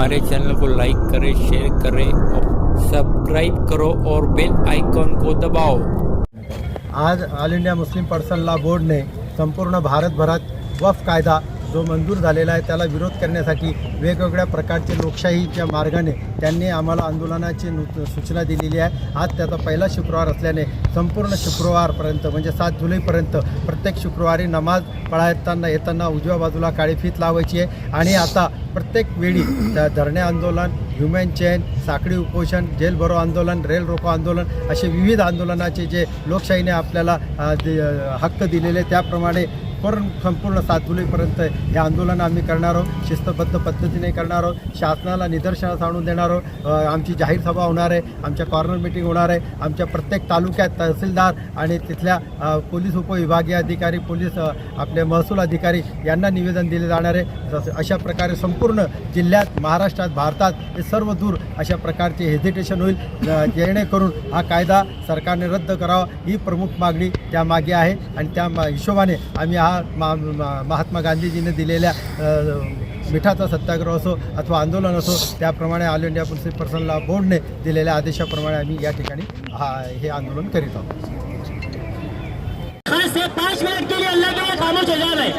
हमारे चैनल को लाइक करें शेयर करें और सब्सक्राइब करो और बेल आइकॉन को दबाओ। आज all India Muslim person law बोर्डने संपूर्ण भारतभरात वफ कायदा जो मंजूर झालेला आहे त्याला विरोध करण्यासाठी वेगवेगळ्या प्रकारचे लोकशाहीच्या मार्गाने त्यांनी आम्हाला आंदोलनाची नू सूचना दिलेली आहे. आज त्याचा पहिला शुक्रवार असल्याने संपूर्ण शुक्रवारपर्यंत म्हणजे सात जुलैपर्यंत प्रत्येक शुक्रवारी नमाज पळायताना येताना उजव्या बाजूला काळी फीत लावायची आहे. आणि आता प्रत्येक वेळी त्या धरणे आंदोलन ह्युमन चेन साखळी उपोषण जेल भरो आंदोलन रेल रोको आंदोलन असे विविध आंदोलनाचे जे लोकशाहीने आपल्याला दि- हक्क दिलेले त्याप्रमाणे पूर्ण संपूर्ण सात जुलैपर्यंत हे आंदोलन आम्ही करणार आहोत. शिस्तबद्ध पद्धतीने करणार आहोत. शासनाला निदर्शनास आणून देणार आहोत. आमची जाहीर सभा होणार आहे. आमच्या कॉर्नर मिटिंग होणार आहे. आमच्या प्रत्येक तालुक्यात तहसीलदार आणि तिथल्या पोलीस उपविभागीय अधिकारी पोलीस आपले महसूल अधिकारी यांना निवेदन दिले जाणार आहे. जसं- अशा प्रकारे संपूर्ण जिल्ह्यात महाराष्ट्रात भारतात हे सर्व दूर अशा प्रकारचे हेजिटेशन होईल. जेणेकरून हा कायदा सरकारने रद्द करावा. ही प्रमुख मागणी त्यामागे आहे आणि त्या मा- हिशोबाने आम्ही हा मा मा- महात्मा गांधीजीने दिलेल्या मिठाचा सत्याग्रह असो अथवा आंदोलन असो त्याप्रमाणे all India Muslim person law बोर्डने दिलेल्या आदेशाप्रमाणे आम्ही या ठिकाणी हा हे आंदोलन करीत आहोत. खास से पाँच मिनट के लिए अल्लाह के लिए खामोश हो जा रहे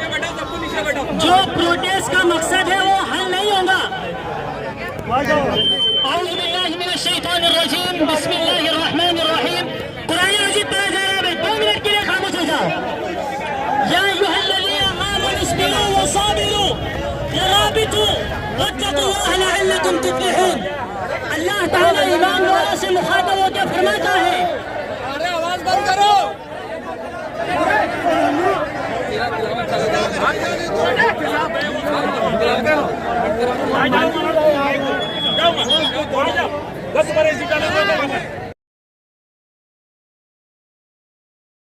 जो प्रोटेस्ट का मकसद है वो हल नहीं होगा। लकुम तुफलिहून अल्लाह ताला ईमान वाला से मुखातब होकर फरमाता है अरे आवाज़ बंद करो। बस पर इसी का